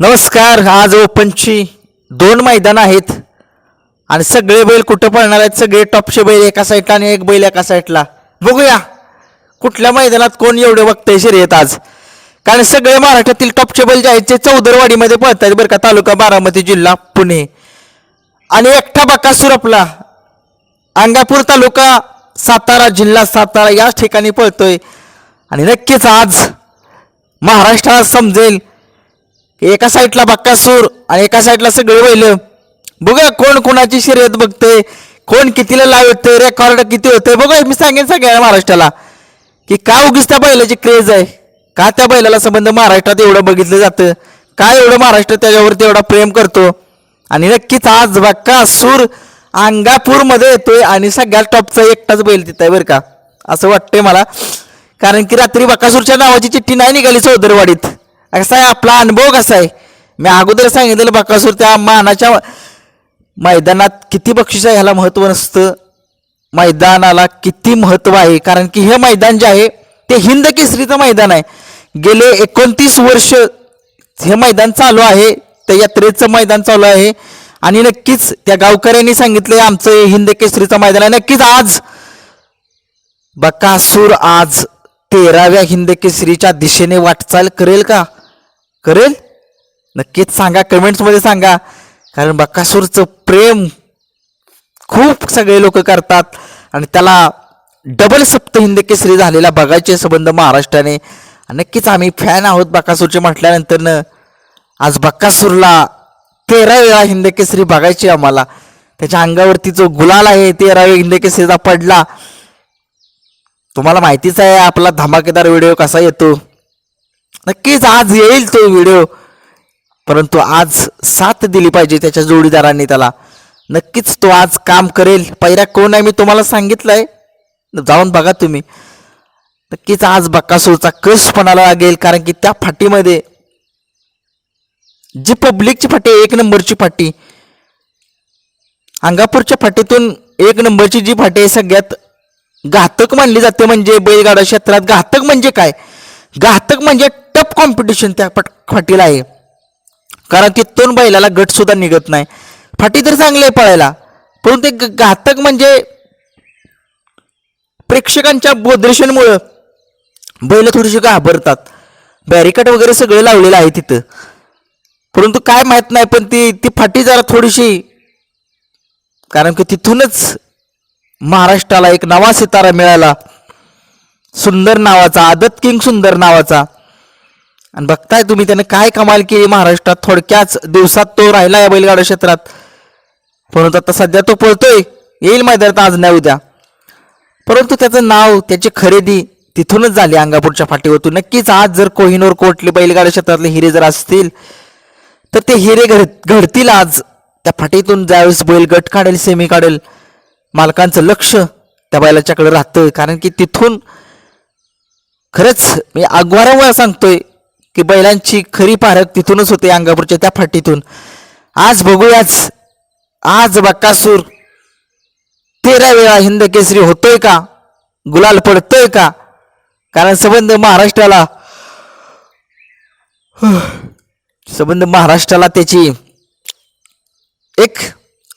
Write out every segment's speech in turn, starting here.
नमस्कार आज ओपनची दोन मैदान आहेत. आणि सगळे बैल कुठं पळणार आहेत? सगळे टॉपचे बैल एका साईडला आणि एक बैल एका साईडला बघूया कुठल्या मैदानात कोण एवढे बघतंय शर्यत आज. कारण सगळे महाराष्ट्रातील टॉपचे बैल जे आहेत ते चौदरवाडीमध्ये पळत आहेत बरं का तालुका बारामती जिल्हा पुणे. आणि एकटा बकासूर आपला अंगापूर तालुका सातारा जिल्हा सातारा याच ठिकाणी पळतोय. आणि नक्कीच आज महाराष्ट्राला समजेल एका साईडला बक्कासूर आणि एका साईडला सगळे बैल. बघूया कोण कोणाची शर्यत बघते कोण कितीला लावते रेकॉर्ड किती होते बघूया मी सांगेन सगळ्या महाराष्ट्राला की का उगीच त्या बैलाची क्रेज आहे. का त्या बैलाला संबंध महाराष्ट्रात एवढं बघितलं जातं? का एवढं महाराष्ट्र त्याच्यावरती एवढा प्रेम करतो? आणि नक्कीच आज बक्कासूर अंगापूरमध्ये येतोय आणि सगळ्यात टॉपचा एकटाच बैल तिथं आहे बरं का. असं वाटतंय मला. कारण की रात्री बकासूरच्या नावाची चिठ्ठी नाही निघाली चौदरवाडीत कसा आहे आपला अनुभव कसा आहे? मी अगोदर सांगितलेलं बकासूर त्या मानाच्या मैदानात किती बक्षीस आहे ह्याला महत्त्व नसतं. मैदानाला किती महत्त्व आहे? कारण की हे मैदान जे आहे ते हिंद केसरीचं मैदान आहे. गेले एकोणतीस वर्ष हे मैदान चालू आहे त्या यात्रेचं मैदान चालू आहे. आणि नक्कीच त्या गावकऱ्यांनी सांगितले आमचं हे हिंद केसरीचं मैदान आहे. नक्कीच आज बकासूर आज तेराव्या हिंद केसरीच्या दिशेने वाटचाल करेल का? करेल? नक्कीच सांगा कमेंट्समध्ये सांगा. कारण बकासूरचं प्रेम खूप सगळे लोक करतात. आणि त्याला डबल सप्त हिंद केसरी झालेला बघायचे संबंध महाराष्ट्राने. नक्कीच आम्ही फॅन आहोत बकासूरचे म्हटल्यानंतरनं आज बक्कासूरला तेरा वेळा हिंद केसरी बघायची आम्हाला. त्याच्या अंगावरती जो गुलाल आहे तेरा वेळ हिंद केसरीचा पडला. तुम्हाला माहितीच आहे आपला धमाकेदार व्हिडिओ कसा येतो? नक्कीच आज येईल तो व्हिडिओ. परंतु आज साथ दिली पाहिजे त्याच्या जोडीदारांनी त्याला. नक्कीच तो आज काम करेल. पहिला कोण आहे मी तुम्हाला सांगितलंय? जाऊन बघा तुम्ही. नक्कीच आज बक्कासूरचा कस पणाला लागेल कारण की त्या फाटीमध्ये जी पब्लिकची फाटी आहे, एक नंबरची फाटी. अंगापूरच्या फाटीतून एक नंबरची जी फाटी आहे सगळ्यात घातक मानली जाते म्हणजे बैलगाडा क्षेत्रात. घातक म्हणजे काय? घातक म्हणजे टफ कॉम्पिटिशन त्या पट फाटीला आहे. कारण तिथून बैलाला गटसुद्धा निघत नाही. फाटी तर चांगली आहे पळायला परंतु ते घातक म्हणजे प्रेक्षकांच्या बोद्रेशनमुळं बैल थोडीशी घाबरतात. बॅरिकेड वगैरे सगळं लावलेलं आहे तिथं. परंतु काय माहीत नाही पण ती ती फाटी जरा थोडीशी कारण की तिथूनच महाराष्ट्राला एक नवा सितारा मिळाला. सुंदर नावाचा आदर किंग सुंदर नावाचा. आणि बघताय तुम्ही त्याने काय कमाल केली महाराष्ट्रात. थोडक्याच दिवसात तो राहिला या बैलगाडा क्षेत्रात. परंतु आता सध्या तो पळतोय. येईल मैदानात आज नाही उद्या. परंतु त्याचं नाव त्याची खरेदी तिथूनच झाली अंगापूरच्या फाटीवरतून. नक्कीच आज जर कोहिनूर कोटले बैलगाडा क्षेत्रातले हिरे जर असतील तर ते हिरे घड घडतील आज. त्या फाटीतून ज्यावेळेस बैल गट काढेल सेमी काढेल मालकांचं लक्ष त्या बैलाच्याकडे राहतं कारण की तिथून खरंच मी अगवारंवार सांगतोय की बैलांची खरी पारख तिथूनच होते अंगापूरच्या त्या फाटीतून. आज बघूयाच. आज बक्कासूर तेरा वेळा हिंद केसरी होतोय का? गुलाल पडतोय का? कारण संबंध महाराष्ट्राला संबंध महाराष्ट्राला त्याची एक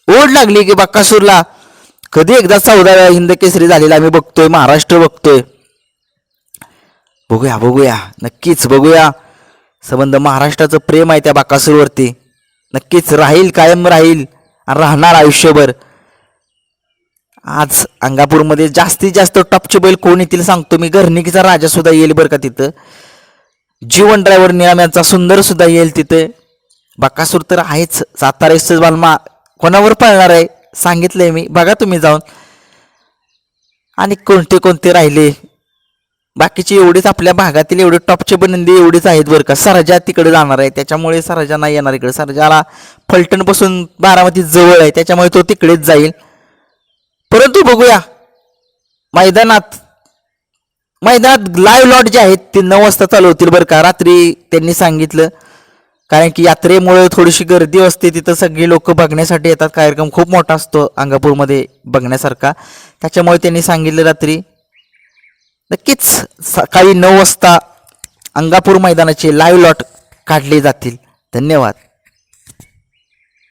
ओढ लागली की बक्कासूरला कधी एकदा चौदा वेळा हिंद केसरी झालेला आम्ही बघतोय महाराष्ट्र बघतोय. बघूया बघूया. नक्कीच बघूया. संबंध महाराष्ट्राचं प्रेम आहे त्या बाकासूरवरती. नक्कीच राहील कायम राहील आणि राहणार आयुष्यभर. आज अंगापूरमध्ये जास्तीत जास्त टॉपचे बैल कोण येतील सांगतो मी. घरनिकीचा राजा सुद्धा येईल बरं का तिथं. जीवन ड्रायव्हर नियमांचा सुंदर सुद्धा येईल तिथे. बाकासूर तर आहेच. सातारा एक्सेस बालमा कोणावर पळणार आहे? सांगितलंय मी. बघा तुम्ही जाऊन. आणि कोणते कोणते राहिले? बाकीचे एवढेच आपल्या भागातील एवढे टॉपचे बनंदी एवढेच आहेत बरं का. सरजा तिकडे जाणार आहे. त्याच्यामुळे सरजा नाही येणार इकडे. सरजाला फलटणपासून बारामती जवळ आहे. त्याच्यामुळे तो तिकडेच जाईल. परंतु बघूया. मैदानात मैदानात लाईव्ह लॉट जे आहेत ते नऊ वाजता चालू होतील बरं का. रात्री त्यांनी सांगितलं. कारण की यात्रेमुळे थोडीशी गर्दी असते. तिथं सगळी लोक बघण्यासाठी येतात. कार्यक्रम खूप मोठा असतो अंगापूरमध्ये बघण्यासारखा. त्याच्यामुळे त्यांनी सांगितलं रात्री. नक्कीच सकाळी नऊ वाजता अंगापूर मैदानाचे लाईव्ह लॉट काढले जातील. धन्यवाद.